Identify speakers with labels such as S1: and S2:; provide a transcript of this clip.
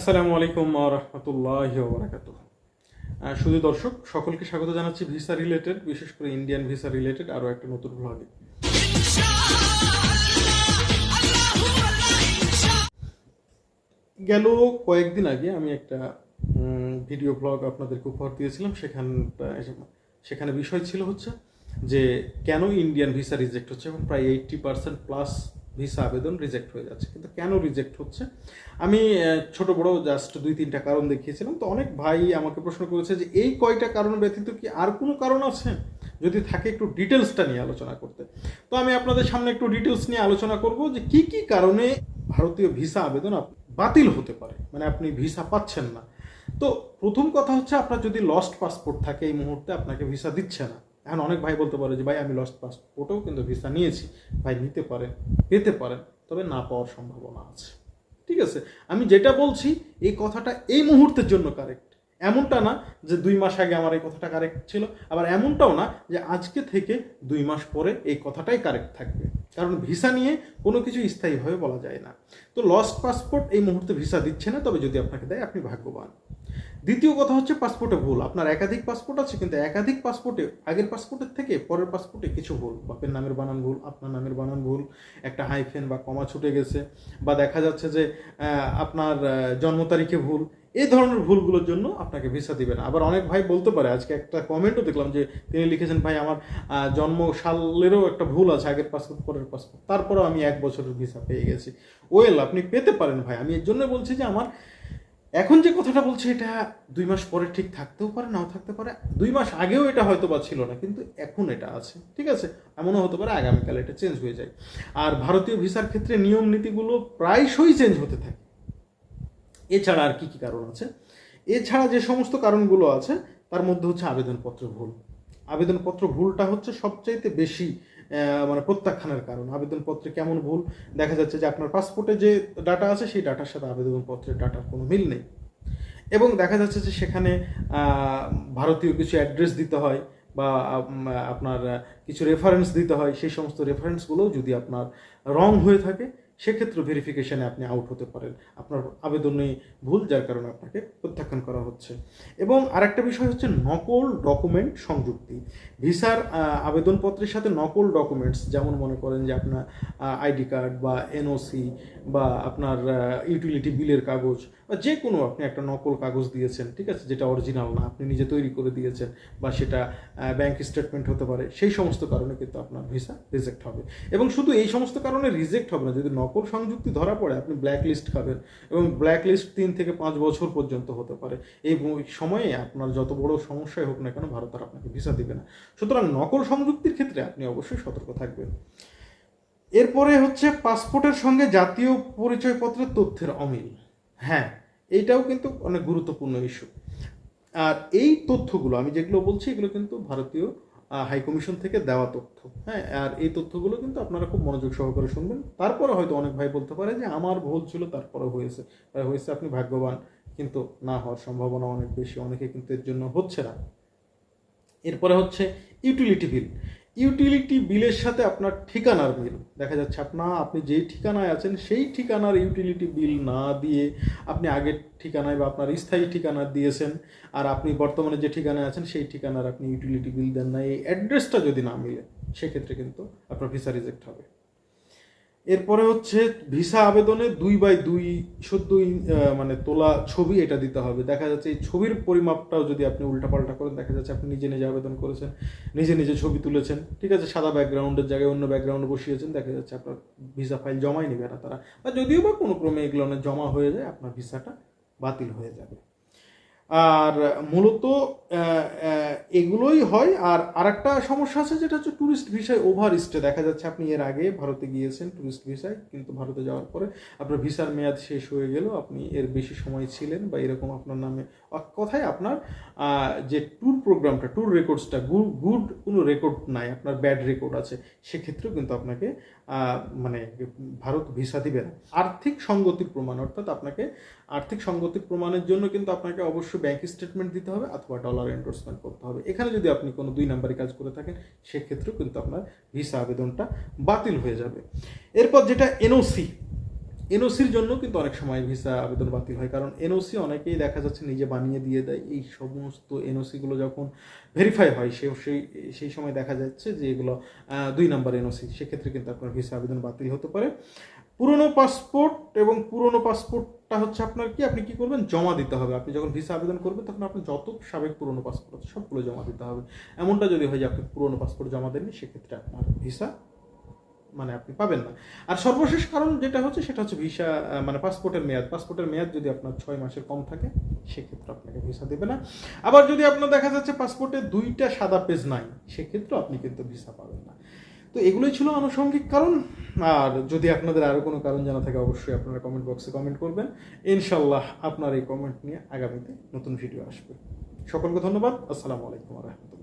S1: আসসালামু আলাইকুম রহমতুল্লাহ বারাকাত শুধু দর্শক, সকলকে স্বাগত জানাচ্ছি ভিসা রিলেটেড, বিশেষ করে ইন্ডিয়ান ভিসা রিলেটেড আরও একটা নতুন ব্লগে গেল কয়েকদিন আগে আমি একটা ভিডিও ব্লগ আপনাদেরকে উপহার দিয়েছিলাম। সেখানটা সেখানে বিষয় ছিল হচ্ছে যে কেন ইন্ডিয়ান ভিসা রিজেক্ট হচ্ছে? এবং প্রায় এইটটি পার্সেন্ট প্লাস ভিসা আবেদন রিজেক্ট হয়ে যাচ্ছে। কিন্তু কেন রিজেক্ট হচ্ছে? আমি ছোট বড় জাস্ট দুই তিনটা কারণ দেখিয়েছিলাম। তো অনেক ভাই আমাকে প্রশ্ন করেছে যে, এই কয়টা কারণ ব্যতীত কি আর কোনো কারণ আছে? যদি থাকে একটু ডিটেলসটা নিয়ে আলোচনা করতে। তো আমি আপনাদের সামনে একটু ডিটেলস নিয়ে আলোচনা করব যে, কি কি কারণে ভারতীয় ভিসা আবেদন বাতিল হতে পারে? মানে আপনি ভিসা পাচ্ছেন না। তো প্রথম কথা হচ্ছে, আপনার যদি লস্ট পাসপোর্ট থাকে এই মুহূর্তে, আপনাকে ভিসা দিচ্ছে না। এখন অনেক ভাই বলতে পারে যে, ভাই, আমি লস্ট পাসপোর্টেও কিন্তু ভিসা নিয়েছি। ভাই, নিতে পারেন পেতে পারেন তবে না পাওয়ার সম্ভাবনা আছে। ঠিক আছে? আমি যেটা বলছি, এই কথাটা এই মুহূর্তের জন্য কারেক্ট এমনটা না যে, দুই মাস আগে আমার এই কথাটা কারেক্ট ছিল। আবার এমনটাও না যে, আজকে থেকে দুই মাস পরে এই কথাটাই কারেক্ট থাকবে। কারণ ভিসা নিয়ে কোনো কিছু স্থায়ীভাবে বলা যায় না। তো লস্ট পাসপোর্ট এই মুহূর্তে ভিসা দিচ্ছে না, তবে যদি আপনাকে দেয়, আপনি ভাগ্যবান। দ্বিতীয় কথা হচ্ছে পাসপোর্টে ভুল। আপনার একাধিক পাসপোর্ট আছে, কিন্তু একাধিক পাসপোর্টে আগের পাসপোর্টের থেকে পরের পাসপোর্টে কিছু ভুল। বাপের নামের বানান ভুল, আপনার নামের বানান ভুল, একটা হাইফেন বা কমা ছুটে গেছে, বা দেখা যাচ্ছে যে আপনার জন্ম তারিখে ভুল। এই ধরনের ভুলগুলোর জন্য আপনাকে ভিসা দিবে না। আবার অনেক ভাই বলতে পারে, আজকে একটা কমেন্টও দেখলাম যে, তিনি লিখেছেন, ভাই, আমার জন্ম সালেরও একটা ভুল আছে, আগের পাসপোর্ট পরের পাসপোর্ট তারপরেও আমি এক বছরের ভিসা পেয়ে গেছি। ওয়েল আপনি পেতে পারেন ভাই। আমি এর জন্য বলছি যে, আমার এখন যে কথাটা বলছি, এটা দুই মাস পরে ঠিক থাকতেও পারে, নাও থাকতে পারে। দুই মাস আগেও এটা হয়তো বা ছিল না, কিন্তু এখন এটা আছে, ঠিক আছে? এমনও হতে পারে আগামীকাল এটা চেঞ্জ হয়ে যায়। আর ভারতীয় ভিসার ক্ষেত্রে নিয়ম নীতিগুলো প্রায়শই চেঞ্জ হতে থাকে। এছাড়া আর কি কি কারণ আছে? এছাড়া যে সমস্ত কারণগুলো আছে, তার মধ্যে হচ্ছে আবেদনপত্র ভুল। আবেদনপত্র ভুলটা হচ্ছে সবচাইতে বেশি মানে প্রত্যাখ্যানের কারণ, আবেদনপত্রে কেমন ভুল, দেখা যাচ্ছে যে আপনার পাসপোর্টে যে ডাটা আছে সেই ডাটার সাথে আবেদনপত্রের ডাটার কোনো মিল নেই। এবং দেখা যাচ্ছে যে সেখানে ভারতীয় কিছু অ্যাড্রেস দিতে হয় বা আপনার কিছু রেফারেন্স দিতে হয়, সেই সমস্ত রেফারেন্সগুলোও যদি আপনার রং হয়ে থাকে সেক্ষেত্রে ভেরিফিকেশানে আপনি আউট হতে পারেন। আপনার আবেদনে ভুল, যার কারণে আপনাকে প্রত্যাখ্যান করা হচ্ছে। এবং আরেকটা বিষয় হচ্ছে নকল ডকুমেন্ট সংযুক্তি। ভিসার আবেদনপত্রের সাথে নকল ডকুমেন্টস যেমন মনে করেন যে আপনার আইডি কার্ড বা এনওসি বা আপনার ইউটিলিটি বিলের কাগজ বা যে কোনো আপনি একটা নকল কাগজ দিয়েছেন, ঠিক আছে, যেটা অরিজিনাল না, আপনি নিজে তৈরি করে দিয়েছেন বা সেটা ব্যাংক স্টেটমেন্ট হতে পারে, সেই সমস্ত কারণে কিন্তু আপনার ভিসা রিজেক্ট হবে। এবং শুধু এই সমস্ত কারণে রিজেক্ট হবে না, যদি নকল সংযুক্তি ধরা পড়ে, আপনি ব্ল্যাক লিস্ট খাবেন এবং ব্ল্যাক লিস্ট তিন থেকে পাঁচ বছর পর্যন্ত হতে পারে। এই সময়ে আপনার যত বড় সমস্যাই হোক না কেন, ভারত আর আপনাকে ভিসা দিবে না। সুতরাং নকল সংযুক্তির ক্ষেত্রে আপনি অবশ্যই সতর্ক থাকবেন। এরপরে হচ্ছে পাসপোর্টের সঙ্গে জাতীয় পরিচয়পত্রের তথ্যের অমিল। হ্যাঁ এইটাও কিন্তু অনেক গুরুত্বপূর্ণ ইস্যু আর এই তথ্যগুলো, আমি যেগুলো বলছি, এগুলো কিন্তু ভারতীয় হাই কমিশন থেকে দেওয়া তথ্য। হ্যাঁ আর এই তথ্যগুলো কিন্তু আপনারা খুব মনোযোগ সহকারে শুনবেন। তারপরে হয়তো অনেক ভাই বলতে পারে যে, আমার ভুল ছিল, তারপরে হয়েছে। হয়েছে আপনি ভাগ্যবান, কিন্তু না হওয়ার সম্ভাবনা অনেক বেশি। অনেকে কিন্তু এর জন্য হচ্ছে না। এরপরে হচ্ছে ইউটিলিটি বিল ইউটিলিটি বিলের সাথে আপনার ঠিকানার বিল দেখা যাচ্ছে আপনার আপনি যেই ঠিকানায় আছেন, সেই ঠিকানার ইউটিলিটি বিল না দিয়ে আপনি আগের ঠিকানায় বা আপনার স্থায়ী ঠিকানা দিয়েছেন, আর আপনি বর্তমানে যে ঠিকানায় আছেন, সেই ঠিকানার আপনি ইউটিলিটি বিল দেন না। এই অ্যাড্রেসটা যদি না মিলে, সেক্ষেত্রে কিন্তু আপনার ভিসা রিজেক্ট হবে। এরপরে হচ্ছে ভিসা আবেদনে দুই বাই দুই সদ্য মানে তোলা ছবি এটা দিতে হবে। দেখা যাচ্ছে এই ছবির পরিমাপটাও যদি আপনি উল্টাপাল্টা করেন, দেখা যাচ্ছে আপনি নিজে নিজে আবেদন করেছেন, নিজে নিজে ছবি তুলেছেন, ঠিক আছে? সাদা ব্যাকগ্রাউন্ডের জায়গায় অন্য ব্যাকগ্রাউন্ড বসিয়েছেন, দেখা যাচ্ছে আপনার ভিসা ফাইল জমাই নেবে না তারা। বা যদিও বা কোনো ক্রমে এগুলো জমা হয়ে যায়, আপনার ভিসাটা বাতিল হয়ে যাবে। আর মূলত এগুলোই হয়। আর আরেকটা সমস্যা আছে, যেটা হচ্ছে ট্যুরিস্ট ভিসায় ওভার স্টে দেখা যাচ্ছে। আপনি এর আগে ভারতে গিয়েছেন ট্যুরিস্ট ভিসায় কিন্তু ভারতে যাওয়ার পরে আপনার ভিসার মেয়াদ শেষ হয়ে গেল। আপনি এর বেশি সময় ছিলেন বা এরকম আপনার নামে কথায় আপনার যে ট্যুর প্রোগ্রামটা ট্যুর রেকর্ডসটা গুড গুড কোনো রেকর্ড নাই, আপনার ব্যাড রেকর্ড আছে, সেক্ষেত্রেও কিন্তু আপনাকে মানে ভারত ভিসা দিবে না। আর্থিক সঙ্গতির প্রমাণ, অর্থাৎ আপনাকে আর্থিক সঙ্গতির প্রমাণের জন্য কিন্তু আপনাকে অবশ্যই ব্যাংক স্টেটমেন্ট দিতে হবে অথবা ডলার এন্ডোর্সমেন্ট করতে হবে। এখানে যদি আপনি কোনো দুই নাম্বারই কাজ করে থাকেন, সেক্ষেত্রেও কিন্তু আপনার ভিসা আবেদনটা বাতিল হয়ে যাবে। এরপর যেটা এনওসি এনওসির জন্য কিন্তু অনেক সময় ভিসা আবেদন বাতিল হয়, কারণ এনওসি অনেকেই দেখা যাচ্ছে নিজে বানিয়ে দিয়ে দেয়। এই সমস্ত এনওসিগুলো যখন ভেরিফাই হয় সেই সেই সময় দেখা যাচ্ছে যে এগুলো দুই নাম্বার এনওসি, সেক্ষেত্রে কিন্তু আপনার ভিসা আবেদন বাতিল হতে পারে। পুরনো পাসপোর্ট এবং পুরনো পাসপোর্টটা হচ্ছে আপনার কি? আপনি কি করবেন? জমা দিতে হবে। আপনি যখন ভিসা আবেদন করবেন, তখন আপনার যত সাবেক পুরনো পাসপোর্ট আছে, সবগুলো জমা দিতে হবে। এমনটা যদি হয় যে আপনি পুরনো পাসপোর্ট জমা দেননি, সেক্ষেত্রে আপনার ভিসা মানে আপনি পাবেন না। আর সর্বশেষ কারণ যেটা হচ্ছে, সেটা হচ্ছে ভিসা মানে পাসপোর্টের মেয়াদ। পাসপোর্টের মেয়াদ যদি আপনার ছয় মাসের কম থাকে, সেক্ষেত্রে আপনাকে ভিসা দেবে না। আবার যদি আপনার দেখা যাচ্ছে পাসপোর্টে দুইটা সাদা পেজ নাই সেক্ষেত্রে আপনি কিন্তু ভিসা পাবেন না। তো এগুলোই ছিল আনুষঙ্গিক কারণ। আর যদি আপনাদের আরও কোনো কারণ জানা থাকে, অবশ্যই আপনারা কমেন্ট বক্সে কমেন্ট করবেন। ইনশাল্লাহ আপনার এই কমেন্ট নিয়ে আগামীতে নতুন ভিডিও আসবে। সকলকে ধন্যবাদ। আসসালামু আলাইকুম রহমতুল্লাহ।